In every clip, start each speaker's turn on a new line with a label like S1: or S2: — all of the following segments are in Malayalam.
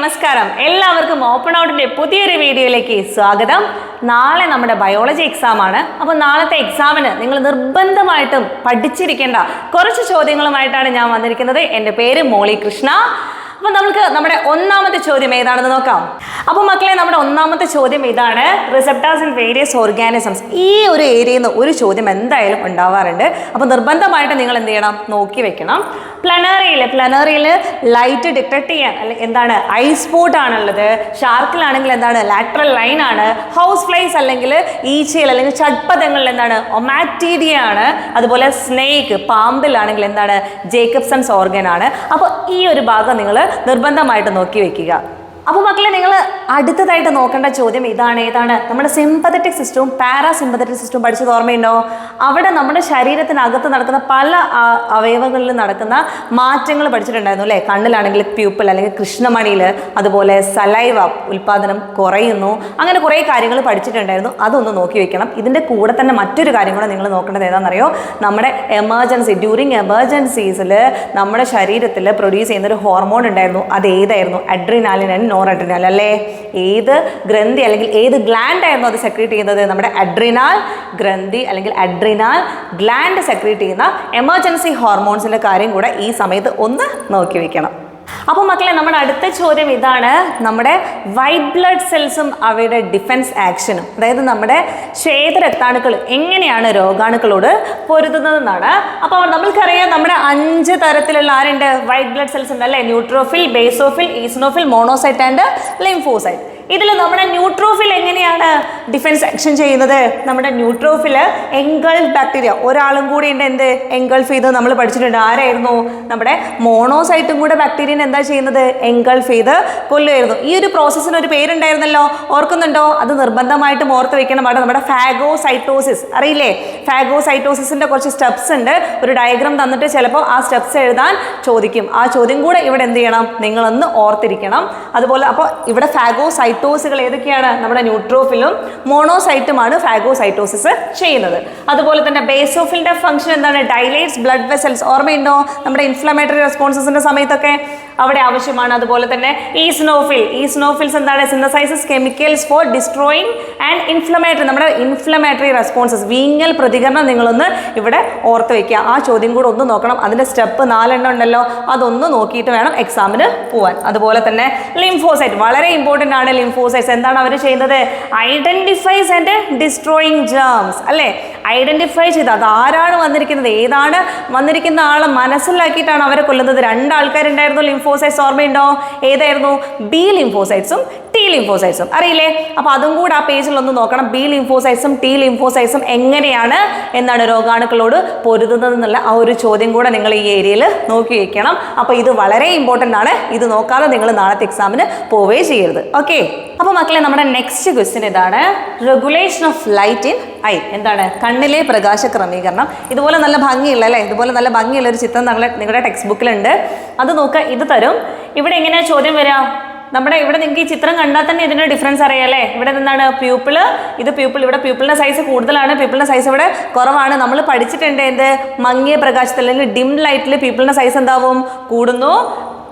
S1: നമസ്കാരം. എല്ലാവർക്കും ഓപ്പൺ ഔട്ടിന്റെ പുതിയൊരു വീഡിയോയിലേക്ക് സ്വാഗതം. നാളെ നമ്മുടെ ബയോളജി എക്സാം ആണ്. അപ്പോൾ നാളത്തെ എക്സാമിന് നിങ്ങൾ നിർബന്ധമായിട്ടും പഠിച്ചിരിക്കേണ്ട കുറച്ച് ചോദ്യങ്ങളുമായിട്ടാണ് ഞാൻ വന്നിരിക്കുന്നത്. എന്റെ പേര് മോളി കൃഷ്ണ അപ്പോൾ നമുക്ക് നമ്മുടെ ഒന്നാമത്തെ ചോദ്യം ഏതാണെന്ന് നോക്കാം. അപ്പൊ മക്കളെ നമ്മുടെ ഒന്നാമത്തെ ചോദ്യം ഇതാണ് റിസെപ്റ്റാസ് ഇൻ വേരിയസ് ഓർഗാനിസംസ് ഈ ഒരു ഏരിയയിൽ നിന്ന് ഒരു ചോദ്യം എന്തായാലും ഉണ്ടാവാറുണ്ട്. അപ്പൊ നിർബന്ധമായിട്ട് നിങ്ങൾ എന്ത് ചെയ്യണം? നോക്കി വെക്കണം. പ്ലനറിയിൽ പ്ലനറിയിൽ ലൈറ്റ് ഡിറ്റക്ട് ചെയ്യാൻ അല്ലെങ്കിൽ എന്താണ് ഐസ് സ്പോട്ട് ആണുള്ളത്. ഷാർക്കിലാണെങ്കിൽ എന്താണ് ലാറ്ററൽ ലൈൻ ആണ്. ഹൗസ് ഫ്ലൈസ് അല്ലെങ്കിൽ ഈച്ചയിൽ അല്ലെങ്കിൽ ചട്പഥങ്ങളിൽ എന്താണ് ഒമാറ്റീരിയ ആണ്. അതുപോലെ സ്നേക്ക് പാമ്പിലാണെങ്കിൽ എന്താണ് ജേക്കബ്സൺസ് ഓർഗൻ ആണ്. അപ്പോൾ ഈ ഒരു ഭാഗം നിങ്ങൾ നിർബന്ധമായിട്ട് നോക്കി വെക്കുക. അപ്പോൾ മക്കളെ നിങ്ങൾ അടുത്തതായിട്ട് നോക്കേണ്ട ചോദ്യം ഇതാണ്. ഏതാണ്? നമ്മുടെ സിമ്പതറ്റിക് സിസ്റ്റവും പാരാസിമ്പതറ്റിക് സിസ്റ്റവും പഠിച്ചത് ഓർമ്മയുണ്ടോ? അവിടെ നമ്മുടെ ശരീരത്തിനകത്ത് നടക്കുന്ന പല അവയവങ്ങളിൽ നടക്കുന്ന മാറ്റങ്ങൾ പഠിച്ചിട്ടുണ്ടായിരുന്നു അല്ലേ? കണ്ണിലാണെങ്കിൽ പ്യൂപ്പിൾ അല്ലെങ്കിൽ കൃഷ്ണമണിയിൽ അതുപോലെ സലൈവ ഉൽപാദനം കുറയുന്നു. അങ്ങനെ കുറേ കാര്യങ്ങൾ പഠിച്ചിട്ടുണ്ടായിരുന്നു. അതൊന്ന് നോക്കി വെക്കണം. ഇതിന്റെ കൂടെ തന്നെ മറ്റൊരു കാര്യം കൂടെ നിങ്ങൾ നോക്കേണ്ടത് ഏതാണെന്നറിയോ? നമ്മുടെ എമർജൻസി ഡ്യൂറിങ് എമർജൻസീസിൽ നമ്മുടെ ശരീരത്തിൽ പ്രൊഡ്യൂസ് ചെയ്യുന്ന ഒരു ഹോർമോൺ ഉണ്ടായിരുന്നു. അത് ഏതായിരുന്നു? അഡ്രിനാലിൻ ആൻഡ് നോർ അഡ്രിനാൽ അല്ലേ? ഏത് ഗ്രന്ഥി അല്ലെങ്കിൽ ഏത് ഗ്ലാൻഡ് ആയിരുന്നു അത് സെക്രീറ്റ് ചെയ്യുന്നത്? നമ്മുടെ അഡ്രിനാൽ ഗ്രന്ഥി അല്ലെങ്കിൽ അഡ്രിനാൽ ഗ്ലാൻഡ് സെക്രീറ്റ് ചെയ്യുന്ന എമർജൻസി ഹോർമോൺസിന്റെ കാര്യം കൂടെ ഈ സമയത്ത് ഒന്ന് നോക്കി വെക്കണം. അപ്പോൾ മക്കളെ നമ്മുടെ അടുത്ത ചോദ്യം ഇതാണ് നമ്മുടെ വൈറ്റ് ബ്ലഡ് സെൽസും അവയുടെ ഡിഫൻസ് ആക്ഷനും അതായത് നമ്മുടെ ശ്വേതരക്താണുക്കൾ എങ്ങനെയാണ് രോഗാണുക്കളോട് പൊരുതുന്നതെന്നാണ്. അപ്പോൾ നമ്മൾക്കറിയാം നമ്മുടെ അഞ്ച് തരത്തിലുള്ള ആരുണ്ട്? വൈറ്റ് ബ്ലഡ് സെൽസ് ഉണ്ട് അല്ലേ? Neutrophil basophil eosinophil monocyte and lymphocyte ഇതിൽ നമ്മുടെ ന്യൂട്രോഫിൽ എങ്ങനെയാണ് ഡിഫൻസ് ആക്ഷൻ ചെയ്യുന്നത്? നമ്മുടെ ന്യൂട്രോഫിൽ എൻഗൾഫ് ബാക്ടീരിയ ഒരാളും കൂടി ഉണ്ട് എന്ത്? എൻഗൾഫ് ചെയ്ത് നമ്മൾ പഠിച്ചിട്ടുണ്ട്. ആരായിരുന്നു? നമ്മുടെ മോണോസൈറ്റും കൂടെ ബാക്ടീരിയനെ എന്താ ചെയ്യുന്നത്? എൻഗൾഫ് ചെയ്ത് കൊല്ലുമായിരുന്നു ഈ ഒരു പ്രോസസ്സിന് ഒരു പേരുണ്ടായിരുന്നല്ലോ? ഓർക്കുന്നുണ്ടോ? അത് നിർബന്ധമായിട്ടും ഓർത്ത് വെക്കണം അവിടെ നമ്മുടെ ഫാഗോസൈറ്റോസിസ് അറിയില്ലേ? ഫാഗോസൈറ്റോസിസിന്റെ കുറച്ച് സ്റ്റെപ്സ് ഉണ്ട്. ഒരു ഡയഗ്രാം തന്നിട്ട് ചിലപ്പോൾ ആ സ്റ്റെപ്സ് എഴുതാൻ ചോദിക്കും. ആ ചോദ്യം കൂടെ ഇവിടെ എന്ത് ചെയ്യണം? നിങ്ങളൊന്ന് ഓർത്തിരിക്കണം. അതുപോലെ അപ്പോൾ ഇവിടെ ഫാഗോസൈറ്റോസുകൾ ഏതൊക്കെയാണ് നമ്മുടെ ന്യൂട്രോഫിലും മോണോസൈറ്റുമാണ് ഫാഗോസൈറ്റോസിസ് ചെയ്യുന്നത്. അതുപോലെ തന്നെ ബേസോഫിലിന്റെ ഫംഗ്ഷൻ എന്താണ്? ഡൈലേറ്റ്സ് ബ്ലഡ് വെസൽസ് ഓർമ്മയുണ്ടോ? നമ്മുടെ ഇൻഫ്ലമേറ്ററി റെസ്പോൺസസിന്റെ സമയത്തൊക്കെ അവിടെ ആവശ്യമാണ്. അതുപോലെ തന്നെ ഈ സ്നോഫിൽ ഈ സ്നോഫിൽസ് എന്താണ്? Synthesises chemicals for destroying and inflammatory നമ്മുടെ ഇൻഫ്ലമേറ്ററി റെസ്പോൺസസ് വീങ്ങൽ പ്രതികരണം നിങ്ങളൊന്ന് ഇവിടെ ഓർത്ത് വയ്ക്കുക ആ ചോദ്യം കൂടെ ഒന്ന് നോക്കണം. അതിന്റെ സ്റ്റെപ്പ് നാലെണ്ണം ഉണ്ടല്ലോ. അതൊന്ന് നോക്കിയിട്ട് വേണം എക്സാമിന് പോവാൻ. അതുപോലെ തന്നെ ലിംഫോസൈറ്റ് വളരെ ഇമ്പോർട്ടന്റ് ആണ് ലിംഫോസൈറ്റ്സ് എന്താണ് അവർ ചെയ്യുന്നത്? ഐഡന്റിഫൈസ് ആൻഡ് ഡിസ്ട്രോയിങ് ജേംസ് അല്ലേ? ഐഡന്റിഫൈ ചെയ്ത് അത് ആരാണ് വന്നിരിക്കുന്നത്? ഏതാണ് വന്നിരിക്കുന്ന ആളെ മനസ്സിലാക്കിയിട്ടാണ് അവരെ കൊല്ലുന്നത്? രണ്ടാൾക്കാരുണ്ടായിരുന്നു ലിംഫോസൈറ്റ്സ് ഓർമ്മയുണ്ടോ? ഏതായിരുന്നു? ബി ലിംഫോസൈറ്റ്സും ടി ലിംഫോസൈസും അറിയില്ലേ? അപ്പോൾ അതും കൂടെ ആ പേജിൽ ഒന്ന് നോക്കണം. ബി ലിംഫോസൈസും ടി ലിംഫോസൈസും എങ്ങനെയാണ് എന്താണ് രോഗാണുക്കളോട് പൊരുതുന്നത് എന്നുള്ള ആ ഒരു ചോദ്യം കൂടെ നിങ്ങൾ ഈ ഏരിയയിൽ നോക്കി വയ്ക്കണം അപ്പോൾ ഇത് വളരെ ഇമ്പോർട്ടന്റ് ആണ്. ഇത് നോക്കാതെ നിങ്ങൾ നാളത്തെ എക്സാമിന് പോവേ ചെയ്യരുത്. ഓക്കെ അപ്പോൾ മക്കളെ നമ്മുടെ നെക്സ്റ്റ് ക്വസ്റ്റ്യൻ ഇതാണ്. Regulation of light in eye എന്താണ്? കണ്ണിലെ പ്രകാശ ക്രമീകരണം. ഇതുപോലെ നല്ല ഭംഗിയുള്ള അല്ലേ? ഇതുപോലെ നല്ല ഭംഗിയുള്ള ഒരു ചിത്രം നിങ്ങളുടെ നിങ്ങളുടെ ടെക്സ്റ്റ് ബുക്കിലുണ്ട് അത് നോക്കുക ഇത് തരും. ഇവിടെ എങ്ങനെയാണ് ചോദ്യം വരിക നമ്മുടെ ഇവിടെ നിങ്ങൾക്ക് ഈ ചിത്രം കണ്ടാൽ തന്നെ ഇതിന്റെ ഡിഫറൻസ് അറിയാലേ ഇവിടെ എന്താണ് പ്യൂപ്പിൾ ഇത് പ്യൂപ്പിൾ ഇവിടെ പ്യൂപ്പിളിന്റെ സൈസ് കൂടുതലാണ്. പ്യൂപ്പിളിന്റെ സൈസ് ഇവിടെ കുറവാണ്. നമ്മൾ പഠിച്ചിട്ടുണ്ട് എന്ത്? മങ്ങിയ പ്രകാശത്തിൽ അല്ലെങ്കിൽ ഡിം ലൈറ്റിൽ പ്യൂപ്പിളിന്റെ സൈസ് എന്താവും? കൂടുന്നു.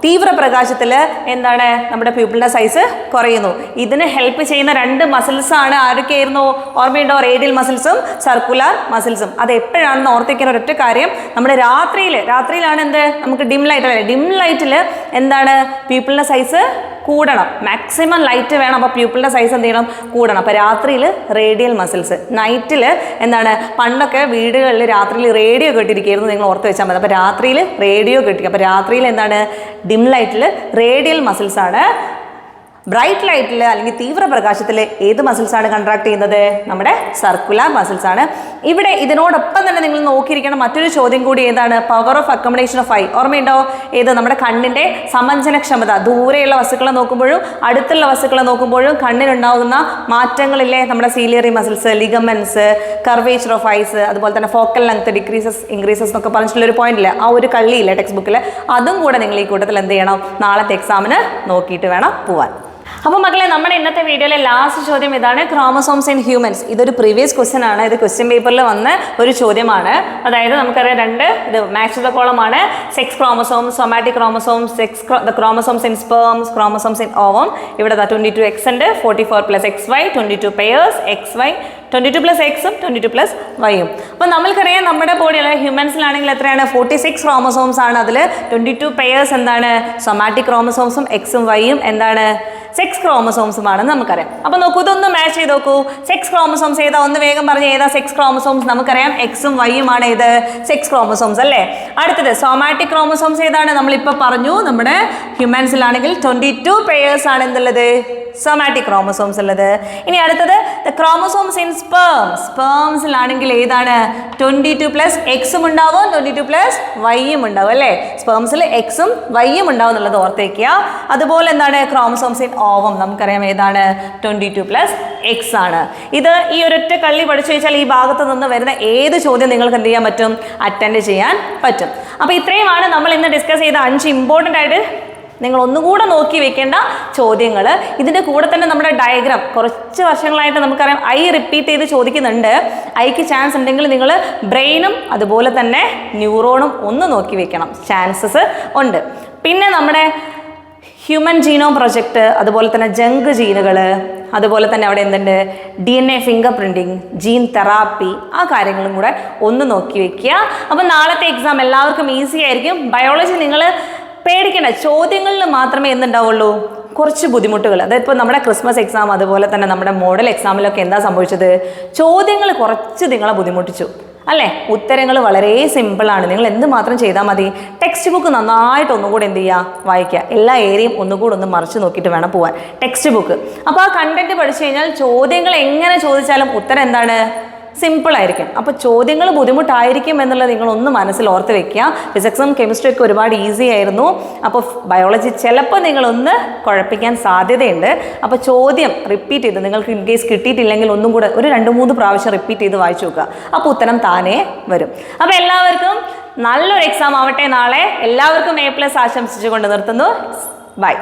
S1: തീവ്ര പ്രകാശത്തിൽ എന്താണ്? നമ്മുടെ പ്യൂപ്പിളിന്റെ സൈസ് കുറയുന്നു. ഇതിന് ഹെൽപ്പ് ചെയ്യുന്ന രണ്ട് മസിൽസ് ആണ്. ആരൊക്കെയായിരുന്നു? ഓർമ്മയുണ്ടോ? റേഡിയൽ മസിൽസും സർക്കുലർ മസിൽസും അത് എപ്പോഴാണെന്ന് ഓർത്തിരിക്കുന്ന ഒരൊറ്റ കാര്യം. നമ്മുടെ രാത്രിയിൽ രാത്രിയിലാണ് എന്ത്? നമുക്ക് ഡിം ലൈറ്റ് അല്ലേ? ഡിം ലൈറ്റിൽ എന്താണ്? പ്യൂപ്പിളിന്റെ സൈസ് കൂടണം. മാക്സിമം ലൈറ്റ് വേണം. അപ്പോൾ പ്യൂപ്പിളിന്റെ സൈസ് എന്ത് ചെയ്യണം? കൂടണം. അപ്പോൾ രാത്രിയിൽ റേഡിയൽ മസിൽസ് നൈറ്റിൽ എന്താണ്? പണ്ടൊക്കെ വീടുകളിൽ രാത്രിയിൽ റേഡിയോ കേട്ടിരിക്കുകയായിരുന്നു നിങ്ങൾ ഓർത്ത് വെച്ചാൽ മതി. അപ്പോൾ രാത്രിയിൽ റേഡിയോ കേട്ടിരിക്കും അപ്പോൾ രാത്രിയിൽ എന്താണ്? ഡിം ലൈറ്റിൽ റേഡിയൽ മസിൽസാണ് ബ്രൈറ്റ് ലൈറ്റിൽ അല്ലെങ്കിൽ തീവ്ര പ്രകാശത്തിൽ ഏത് മസിൽസാണ് കൺട്രാക്ട് ചെയ്യുന്നത്? നമ്മുടെ സർക്കുലർ മസിൽസ് ആണ്. ഇവിടെ ഇതിനോടൊപ്പം തന്നെ നിങ്ങൾ നോക്കിയിരിക്കണം മറ്റൊരു ചോദ്യം കൂടി ഏതാണ്? Power of accommodation of eye ഓർമ്മയുണ്ടോ? ഏത് നമ്മുടെ കണ്ണിന്റെ സമഞ്ജനക്ഷമത ദൂരെയുള്ള വസ്തുക്കളെ നോക്കുമ്പോഴും അടുത്തുള്ള വസ്തുക്കളെ നോക്കുമ്പോഴും കണ്ണിനുണ്ടാകുന്ന മാറ്റങ്ങളില്ലേ നമ്മുടെ ciliary muscles ligaments curvature of eyes അതുപോലെ തന്നെ ഫോക്കൽ ലെങ്ത് ഡിക്രീസസ് ഇൻക്രീസസ് എന്നൊക്കെ പറഞ്ഞിട്ടുള്ള ഒരു പോയിന്റ് ഇല്ലേ? ആ ഒരു കള്ളിയില്ലേ ടെക്സ്റ്റ് ബുക്കിൽ അതും കൂടെ നിങ്ങൾ ഈ കൂട്ടത്തിൽ എന്ത് ചെയ്യണം? നാളത്തെ എക്സാമിന് നോക്കിയിട്ട് വേണം പോവാൻ. അപ്പോൾ മക്കളെ നമ്മുടെ ഇന്നത്തെ വീഡിയോയിലെ ലാസ്റ്റ് ചോദ്യം ഇതാണ് ക്രോമസോംസ് ഇൻ ഹ്യൂമൻസ് ഇതൊരു പ്രീവിയസ് ക്വസ്റ്റ്യൻ ആണ്. ഇത് ക്വസ്റ്റ്യൻ പേപ്പറിൽ വന്ന ഒരു ചോദ്യമാണ്. അതായത് നമുക്കറിയാം രണ്ട് ഇത് max the കോളമാണ് sex chromosomes somatic chromosomes sex the chromosomes in sperms chromosomes in ovum ഇവിടെ ട്വന്റി ടു എക്സ് ഉണ്ട്. Forty four plus X Y twenty two pairs X Y twenty two plus എക്സും ട്വന്റി ടു പ്ലസ് വൈയും അപ്പോൾ നമ്മൾക്കറിയാം നമ്മുടെ ബോഡിയിൽ ഹ്യൂമൻസിലാണെങ്കിൽ എത്രയാണ്? ഫോർട്ടി സിക്സ് ക്രോമസോംസ് ആണ് അതിൽ ട്വന്റി ടു പെയേഴ്സ് എന്താണ്? സൊമാറ്റിക് ക്രോമസോംസും എക്സും വൈയും എന്താണ്? സെക്സ് ക്രോമസോംസുമാണെന്ന് നമുക്കറിയാം. അപ്പോൾ നോക്കൂ ഇതൊന്ന് മാച്ച് ചെയ്ത് നോക്കൂ. സെക്സ് ക്രോമസോംസ് ഏതാ? ഒന്ന് വേഗം പറഞ്ഞ് ഏതാ സെക്സ് ക്രോമസോംസ് നമുക്കറിയാം എക്സും വൈയുമാണ് ഇത് സെക്സ് ക്രോമസോംസ് അല്ലേ? അടുത്തത് സോമാറ്റിക് ക്രോമസോംസ് ഏതാണ്? നമ്മളിപ്പോൾ പറഞ്ഞു നമ്മുടെ ഹ്യൂമൻസിലാണെങ്കിൽ ട്വന്റി ടു പെയേഴ്സ് ആണ് എന്തുള്ളത്? സൊമാറ്റിക് ക്രോമസോംസ് ഉള്ളത്. ഇനി അടുത്തത് ദ ക്രോമസോംസ് ഇൻ സ്പേം സ്പേംസിലാണെങ്കിൽ ഏതാണ്? ട്വന്റി ടു പ്ലസ് എക്സും ഉണ്ടാവും ട്വന്റി ടു പ്ലസ് വൈയും ഉണ്ടാവും അല്ലേ? സ്പേംസിൽ എക്സും വൈയും ഉണ്ടാവും എന്നുള്ളത് ഓർത്തേക്കുക. അതുപോലെ എന്താണ്? ക്രോമസോംസ് ഇൻ ഓവം നമുക്കറിയാം ഏതാണ്? ട്വന്റി ടു പ്ലസ് എക്സ് ആണ്. ഇത് ഈ ഒരൊറ്റ കള്ളി പഠിച്ചു വെച്ചാൽ ഈ ഭാഗത്ത് നിന്ന് വരുന്ന ഏത് ചോദ്യം നിങ്ങൾക്ക് എന്ത് ചെയ്യാൻ പറ്റും? അറ്റൻഡ് ചെയ്യാൻ പറ്റും. അപ്പോൾ ഇത്രയുമാണ് നമ്മൾ ഇന്ന് ഡിസ്കസ് ചെയ്ത അഞ്ച് ഇമ്പോർട്ടന്റ് ആയിട്ട് നിങ്ങൾ ഒന്നുകൂടെ നോക്കി വെക്കേണ്ട ചോദ്യങ്ങൾ ഇതിന്റെ കൂടെ തന്നെ നമ്മുടെ ഡയഗ്രാം കുറച്ച് വർഷങ്ങളായിട്ട് നമുക്കറിയാം ഐ റിപ്പീറ്റ് ചെയ്ത് ചോദിക്കുന്നുണ്ട്. ഐക്ക് ചാൻസ് ഉണ്ടെങ്കിൽ നിങ്ങൾ ബ്രെയിനും അതുപോലെ തന്നെ ന്യൂറോണും ഒന്ന് നോക്കി വെക്കണം. ചാൻസസ് ഉണ്ട്. പിന്നെ നമ്മുടെ ഹ്യൂമൻ ജീനോം പ്രൊജക്റ്റ് അതുപോലെ തന്നെ ജങ്ക് ജീനുകൾ അതുപോലെ തന്നെ അവിടെ എന്തുണ്ട്? D N A fingerprinting gene therapy ആ കാര്യങ്ങളും കൂടെ ഒന്ന് നോക്കി വെക്കുക. അപ്പം നാളത്തെ എക്സാം എല്ലാവർക്കും ഈസി ആയിരിക്കും. ബയോളജി നിങ്ങൾ പേടിക്കേണ്ട. ചോദ്യങ്ങളിൽ മാത്രമേ എന്തുണ്ടാവുള്ളൂ? കുറച്ച് ബുദ്ധിമുട്ടുകൾ. അതായത് ഇപ്പോൾ നമ്മുടെ ക്രിസ്മസ് എക്സാം അതുപോലെ തന്നെ നമ്മുടെ മോഡൽ എക്സാമിലൊക്കെ എന്താ സംഭവിച്ചത്? ചോദ്യങ്ങൾ കുറച്ച് നിങ്ങളെ ബുദ്ധിമുട്ടിച്ചു. അല്ലേ? ഉത്തരങ്ങൾ വളരെ സിമ്പിളാണ് നിങ്ങൾ എന്ത് മാത്രം ചെയ്താൽ മതി? ടെക്സ്റ്റ് ബുക്ക് നന്നായിട്ട് ഒന്നുകൂടി എന്ത് ചെയ്യുക വായിക്കുക. എല്ലാ ഏരിയയും ഒന്നുകൂടി ഒന്ന് മറിച്ച് നോക്കിയിട്ട് വേണം പോകാൻ ടെക്സ്റ്റ് ബുക്ക് അപ്പോൾ ആ കണ്ടന്റ് പഠിച്ചു കഴിഞ്ഞാൽ ചോദ്യങ്ങൾ എങ്ങനെ ചോദിച്ചാലും ഉത്തരം എന്താണ്? സിമ്പിൾ ആയിരിക്കും. അപ്പോൾ ചോദ്യങ്ങൾ ബുദ്ധിമുട്ടായിരിക്കും എന്നുള്ളത് നിങ്ങൾ ഒന്ന് മനസ്സിൽ ഓർത്ത് വെക്കുക. ഫിസിക്സും കെമിസ്ട്രി ഒക്കെ ഒരുപാട് ഈസി ആയിരുന്നു. അപ്പോൾ ബയോളജി ചിലപ്പോൾ നിങ്ങളൊന്ന് കുഴപ്പിക്കാൻ സാധ്യതയുണ്ട്. അപ്പോൾ ചോദ്യം റിപ്പീറ്റ് ചെയ്ത് നിങ്ങൾക്ക് ഇൻ കേസ് കിട്ടിയിട്ടില്ലെങ്കിൽ ഒന്നും കൂടെ ഒരു രണ്ട് മൂന്ന് പ്രാവശ്യം റിപ്പീറ്റ് ചെയ്ത് വായിച്ചു നോക്കുക. അപ്പോൾ ഉത്തരം താനേ വരും. അപ്പോൾ എല്ലാവർക്കും നല്ലൊരു എക്സാം ആവട്ടെ നാളെ. എല്ലാവർക്കും എ പ്ലസ് ആശംസിച്ചുകൊണ്ട് നിർത്തുന്നു. ബൈ